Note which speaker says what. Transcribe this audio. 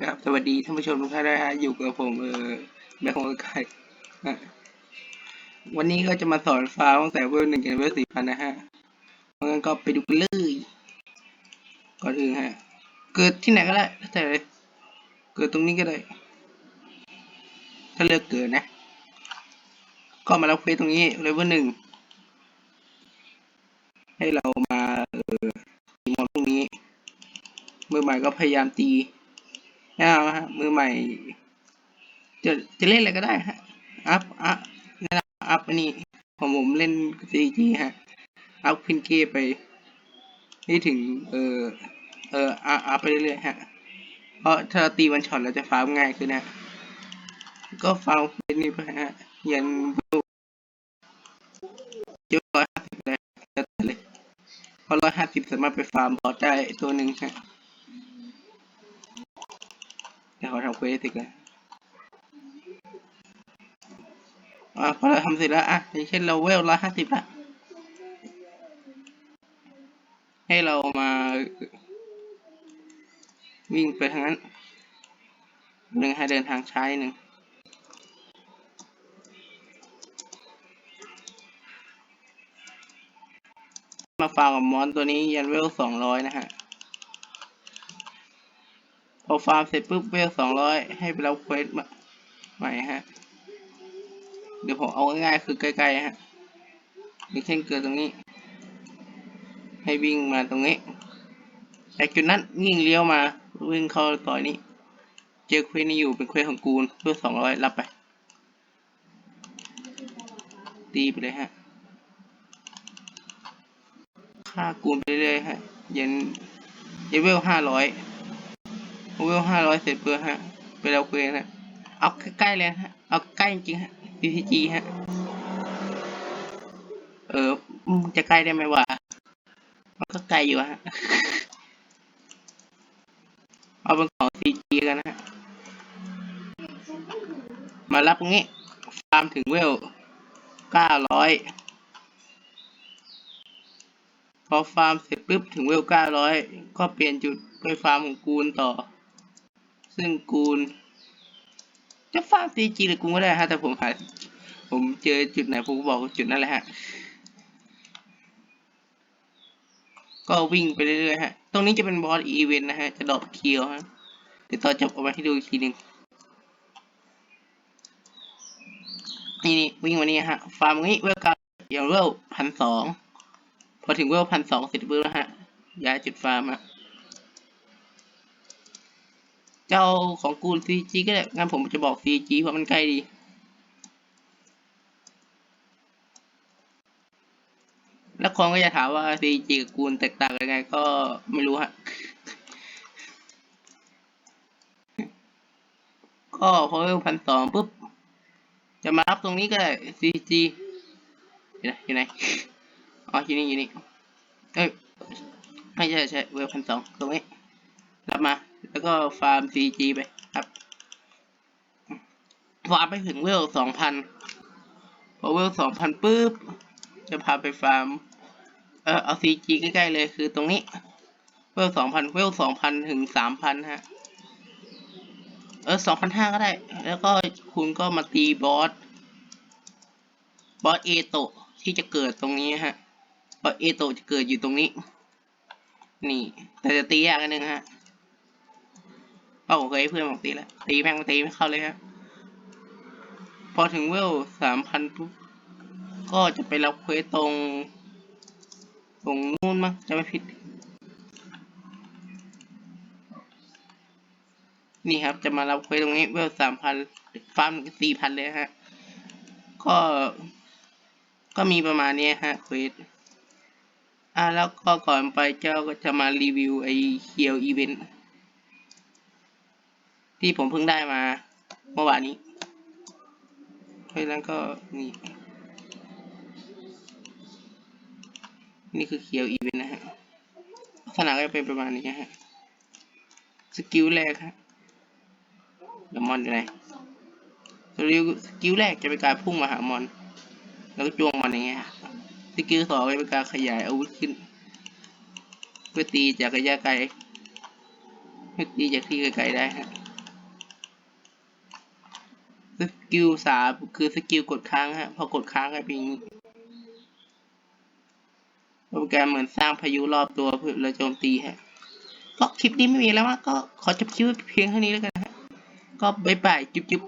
Speaker 1: ครับสวัสดีท่านผู้ชมทุกท่านนะฮะอยู่กับผมเออแม่ของไก่ฮะวันนี้ก็จะมาสอนฟาวตั้งแต่เวลหนึ่งจนเวลสี่พันนะฮะเพราะงั้นก็ไปดูกันเลย ก่อนอื่นฮะ เกิดที่ไหนก็ได้แล้วแต่เกิดตรงนี้ก็ได้ ถ้าเลือกเกิดนะ ก็มารับเควสตรงนี้เลเวลหนึ่งให้เรามาเออตีมอนพวกนี้ เมื่อใหม่ก็พยายามตี ไม่เอาฮะมือใหม่ จะจะเล่นอะไรก็ได้ฮะอัพอัพนี่นะอัพนนี้ของผมเล่น CG ฮะอัพพินเกไป นี่ถึง เออเอออัพอัพไปเรื่อยๆฮะเพราะถ้าตีวันช็อตเราจะฟาร์มง่ายขึ้นนะก็ฟาร์มเป็นนี่ไปฮะยันเยอะร้อยห้าสิบเลยแล้วแต่เลยเพราะร้อยห้าสิบสามารถไปฟาร์มบอสได้ตัวหนึ่งฮะ เดี๋ยว ขอทำเควสอีกแล้วอ่าพอเราทำเสร็จแล้วอะอย่างเช่นเราเวลร้อยห้าสิบละให้เรามาวิ่งไปทางนั้นหนึ่งให้เดินทางใช้หนึ่งมาฟาร์มกับมอนตัวนี้ยันเวลสองร้อยนะฮะ พอฟาร์มเสร็จปุ๊บเวลสองร้อยให้ไปรับเควสใหม่ฮะ เดี๋ยวผมเอาง่ายๆคือใกล้ๆฮะอย่างเช่นเกิดตรงนี้ ให้วิ่งมาตรงนี้จากจุดนั้นวิ่งเลี้ยวมาวิ่งเข้าซอยนี้ เจอเควสนี้อยู่เป็นเควสของกูลเพื่อสองร้อยรับไป ตีไปเลยฮะค่ากูลไปเรื่อยๆฮะยันยันเวลห้าร้อย เวลห้าร้อยเสร็จเพื่อฮะไปเราเควสฮะเอาใกล้ๆเลยฮะเอาใกล้จริงฮะ PTG ฮะ เออจะใกล้ได้ไหมวะมันก็ไกลอยู่ฮะ เอาเป็นของ CG กันนะฮะ มารับตรงนี้ฟาร์มถึงเวลเก้าร้อยพอฟาร์มเสร็จปุ๊บถึงเวลเก้าร้อยก็เปลี่ยนจุดไปฟาร์มของกูลต่อ ซึ่งกูลจะฟาร์ม CG หรือกูก็ได้ฮะแต่ผมหาผมเจอจุดไหนผมก็บอกจุดนั้นแหละฮะ ก็วิ่งไปเรื่อยๆฮะ ตรงนี้จะเป็นบอสอีเวนต์นะฮะ จะดรอปเคียวฮะ เดี๋ยวต่อจบเอาไว้ให้ดูอีกทีหนึ่งนี่นี่วิ่งมานี่ฮะ ฟาร์มนี้เวลกาอย่างเวลพันสอง พอถึงเวลพันสองเสร็จปุ๊บแล้วฮะ ย้ายจุดฟาร์มฮะ เจ้าของกูล CG ก็ได้งั้นผมจะบอก CG เพราะมันใกล้ดี แล้วคนก็จะถามว่า CG กับกูลแตกต่างกันยังไงก็ไม่รู้ฮะ ก็พอเวลพันสองปุ๊บ จะมารับตรงนี้ก็ได้ CG อยู่ไหนอยู่ไหน อ๋ออยู่นี่อยู่นี่ เอ้ย ไม่ใช่ใช่เวลพันสองตรงนี้ รับมา แล้วก็ฟาร์ม CG ไปครับฟาร์มไปถึงเวลสองพันพอเวลสองพันปุ๊บ จะพาไปฟาร์ม เออเอา CG ใกล้ๆเลยคือตรงนี้ เวลสองพันเวลสองพันถึงสามพันฮะ เออสองพันห้าก็ได้ แล้วก็คุณก็มาตีบอส บอสเอโตะที่จะเกิดตรงนี้ฮะ บอสเอโตะจะเกิดอยู่ตรงนี้ นี่ แต่จะตียากนิดนึงฮะ เพราะผมเคยให้เพื่อนบอกตีแล้วตีแม่งตีไม่เข้าเลยฮะพอถึงเวลสามพันปุ๊บก็จะไปรับเควสตรง ตรงนู้นมั้งจะไม่ผิด นี่ครับจะมารับเควสตรงนี้เวลสามพันฟาร์มสี่พันเลยฮะ ก็ ก็มีประมาณนี้ฮะเควสอะแล้วก็ก่อนไปเจ้าก็จะมารีวิวไอเคียวอีเวนต์ ที่ผมเพิ่งได้มาเมื่อวานนี้เพราะฉะนั้นก็นี่ นี่คือเคียวอีเวนต์นะฮะลักษณะก็จะเป็นประมาณนี้ฮะสกิลแรกฮะเดมอนอยู่ไหนสกิลสกิลแรกจะเป็นการพุ่งมาหามอน แล้วก็จ้วงมันอย่างเงี้ยสกิลสองเป็นการขยายอาวุธขึ้นเพื่อตีจากระยะไกลเพื่อตีจากที่ไกลๆได้ฮะ ส กิลสามคือสกิลกดค้างฮะพอกดค้างก็เป็นโปรแกรมเหมือนสร้างพายุรอบตัวเพื่อเราโจมตีฮะก็คลิปนี้ไม่มีแล้วมาก็ขอจบคลิปเพียงเท่านี้แล้วกันฮะก็บายบายจุ๊บจุ๊บ